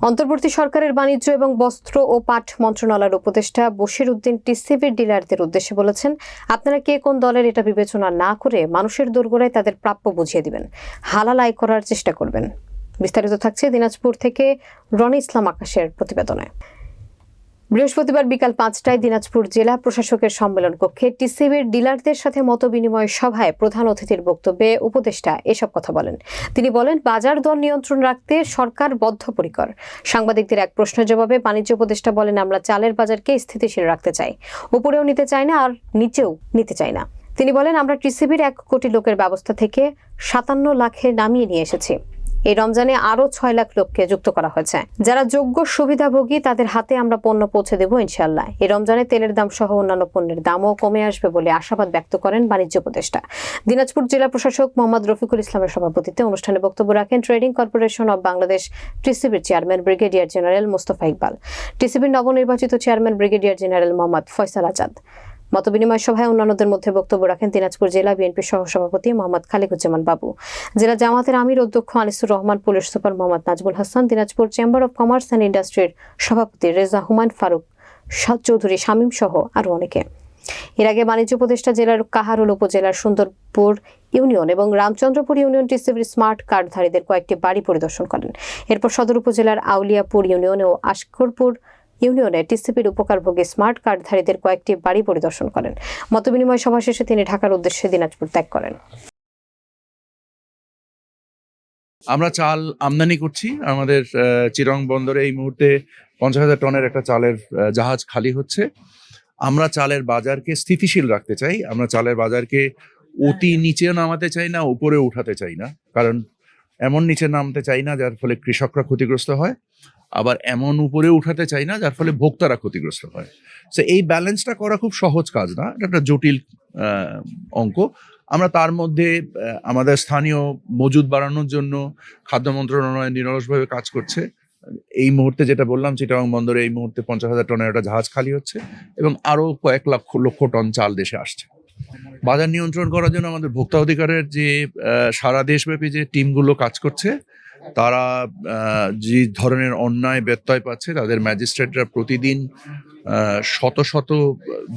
অন্তর্বর্তী সরকারের বাণিজ্য এবং বস্ত্র ও পাঠ মন্ত্রণালয়ের উপদেষ্টা বশির উদ্দিন টিসিবির ডিলারদের উদ্দেশ্যে বলেছেন, আপনারা কে কোন দলের এটা বিবেচনা না করে মানুষের দোরগোড়ায় তাদের প্রাপ্য বুঝিয়ে দিবেন। হালাল আয় করার চেষ্টা করবেন। বিস্তারিত থাকছে দিনাজপুর থেকে রনি ইসলাম আকাশের প্রতিবেদনে। বৃহস্পতিবার বিকাল পাঁচটায় দিনাজপুর জেলা প্রশাসকের সম্মেলন কক্ষে টিসিবির ডিলারদের সাথে মত বিনিময় সভায় প্রধান অতিথির বক্তব্যে উপদেষ্টা এসব কথা বলেন। তিনি বলেন, বাজার দর নিয়ন্ত্রণ রাখতে সরকার বদ্ধপরিকর। সাংবাদিকদের এক প্রশ্নের জবাবে বাণিজ্য উপদেষ্টা বলেন, আমরা চালের বাজারকে স্থিতিশীল রাখতে চাই। উপরেও নিতে চাই না আর নিচেও নিতে চাই না। তিনি বলেন, আমরা টিসিবির এক কোটি লোকের ব্যবস্থা থেকে সাতান্ন লাখে নামিয়ে নিয়ে এসেছি। এই রমজানে আরও ছয় লাখ লোককে যুক্ত করা হয়েছে। যারা যোগ্য সুবিধাভোগী, তাদের হাতে আমরা পণ্য পৌঁছে দেব ইনশাল্লাহ এই রমজানে তেলের দাম সহ অন্যান্য পণ্যের দামও কমে আসবে বলে আশাবাদ ব্যক্ত করেন বাণিজ্য উপদেষ্টা। দিনাজপুর জেলা প্রশাসক মোহাম্মদ রফিকুল ইসলামের সভাপতিত্বে অনুষ্ঠানে বক্তব্য রাখেন trading corporation of Bangladesh টিসিবির chairman brigadier general Mostafa Iqbal. টিসিবির নবনির্বাচিত chairman brigadier general Mohammad Faisal Azad. মতবিনিময় সভায় অন্যান্যদের মধ্যে বক্তব্য রাখেন দিনাজপুর জেলা বিএনপির সহসভাপতি মোহাম্মদ খালেকুজ্জামান বাবু। জেলা জামাতের আমির অধ্যক্ষ Anisur Rahman, police super Mohammad Nazmul Hasan, Dinajpur chamber of commerce and ইন্ডাস্ট্রির সভাপতি রেজা হুমায়ুন ফারুক সাদ চৌধুরী শামীম সহ আরও অনেকে। এর আগে বাণিজ্য উপদেষ্টা জেলার কাহারুল উপজেলার সুন্দরপুর ইউনিয়ন এবং রামচন্দ্রপুর ইউনিয়ন টিসিবির স্মার্ট কার্ডধারীদের কয়েকটি বাড়ি পরিদর্শন করেন। এরপর সদর উপজেলার আউলিয়াপুর ইউনিয়ন ও আশকরপুর ইউনিয়নে টিসিবির উপকারভোগী স্মার্ট কার্ডধারীদের কয়েকটি বাড়ি পরিদর্শন করেন। মতবিনিময় সভা শেষে তিনি ঢাকার উদ্দেশ্যে দিনাজপুর ত্যাগ করেন। আমরা চাল আমদানি করছি। আমাদের চিরং বন্দরে এই মুহূর্তে পঞ্চাশ হাজার টনের একটা চালের জাহাজ খালি হচ্ছে। আমরা চালের বাজারকে স্থিতিশীল রাখতে চাই। আমরা চালের বাজারকে অতি নিচেও নামাতে চাই না, উপরে উঠাতে চাই না। কারণ এমন নিচে নামতে চাই না, যার ফলে কৃষকরা ক্ষতিগ্রস্ত হয়। আবার এমন উপরে উঠাতে চাই না, যার ফলে ভোক্তারা ক্ষতিগ্রস্ত হয়। সো এই ব্যালেন্সটা করা খুব সহজ কাজ না, এটা একটা জটিল অঙ্ক। আমরা তার মধ্যে আমাদের স্থানীয় মজুদ বাড়ানোর জন্য খাদ্য মন্ত্রণালয় নিরলসভাবে কাজ করছে। এই মুহূর্তে যেটা বললাম, চিটাগাং বন্দরে এই মুহূর্তে পঞ্চাশ হাজার টনের একটা জাহাজ খালি হচ্ছে এবং আরও কয়েক লক্ষ লক্ষ টন চাল দেশে আসছে। বাজার নিয়ন্ত্রণ করার জন্য আমাদের ভোক্তা অধিকারের যে সারা দেশব্যাপী যে টিমগুলো কাজ করছে, তারা যে ধরনের অন্যায় ব্যত্যয় পাচ্ছে, তাদের ম্যাজিস্ট্রেটরা প্রতিদিন শত শত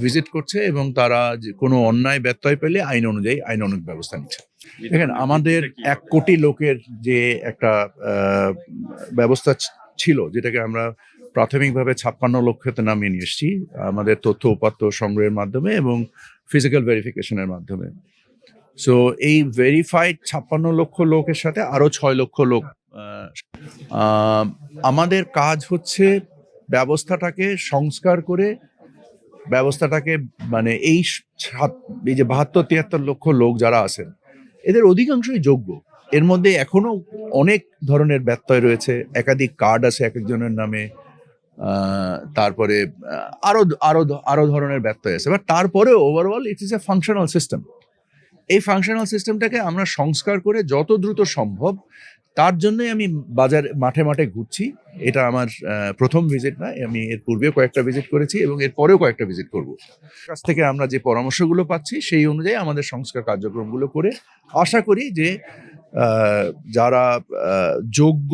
ভিজিট করছে এবং তারা যে কোনো অন্যায় ব্যত্যয় পেলে আইন অনুযায়ী আইন অনুক ব্যবস্থা নিচ্ছে। দেখেন, আমাদের এক কোটি লোকের যে একটা ব্যবস্থা ছিল, যেটাকে আমরা প্রাথমিকভাবে ছাপ্পান্ন লক্ষতে নামিয়ে নিয়ে এসেছি, আমাদের তথ্য উপাত্ত সংগ্রহের মাধ্যমে এবং ফিজিক্যাল ভেরিফিকেশনের মাধ্যমে। সো এই ভেরিফাইড ছাপ্পান্ন লক্ষ লোকের সাথে আরও ছয় লক্ষ লোক আমাদের কাজ হচ্ছে ব্যবস্থাটাকে সংস্কার করে, ব্যবস্থাটাকে মানে এই এই যে বাহাত্তর, তিয়াত্তর লক্ষ লোক যারা আছেন, এদের অধিকাংশই যোগ্য। এর মধ্যে এখনও অনেক ধরনের ব্যত্যয় রয়েছে, একাধিক কার্ড আছে এক একজনের নামে তারপরে আরও আরও আরও ধরনের ব্যত্যয় আছে বাট তারপরে overall it is a functional system এই ফাংশনাল সিস্টেমটাকে আমরা সংস্কার করে যত দ্রুত সম্ভব, তার জন্যই আমি বাজার, মাঠে মাঠে ঘুরছি। এটা আমার প্রথম ভিজিট না, আমি এর পূর্বেও কয়েকটা ভিজিট করেছি এবং এর পরেও কয়েকটা ভিজিট করব। কাছ থেকে আমরা যে পরামর্শগুলো পাচ্ছি, সেই অনুযায়ী আমাদের সংস্কার কার্যক্রমগুলো করে আশা করি যে যারা যোগ্য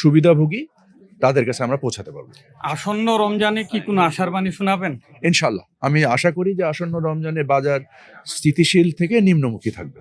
সুবিধাভোগী তাদের কাছে আমরা পৌঁছাতে পারব। আসন্ন রমজানে কি কোনো আশার বাণী শোনাবেন? ইনশাল্লাহ আমি আশা করি যে আসন্ন রমজানে বাজার স্থিতিশীল থেকে নিম্নমুখী থাকবে।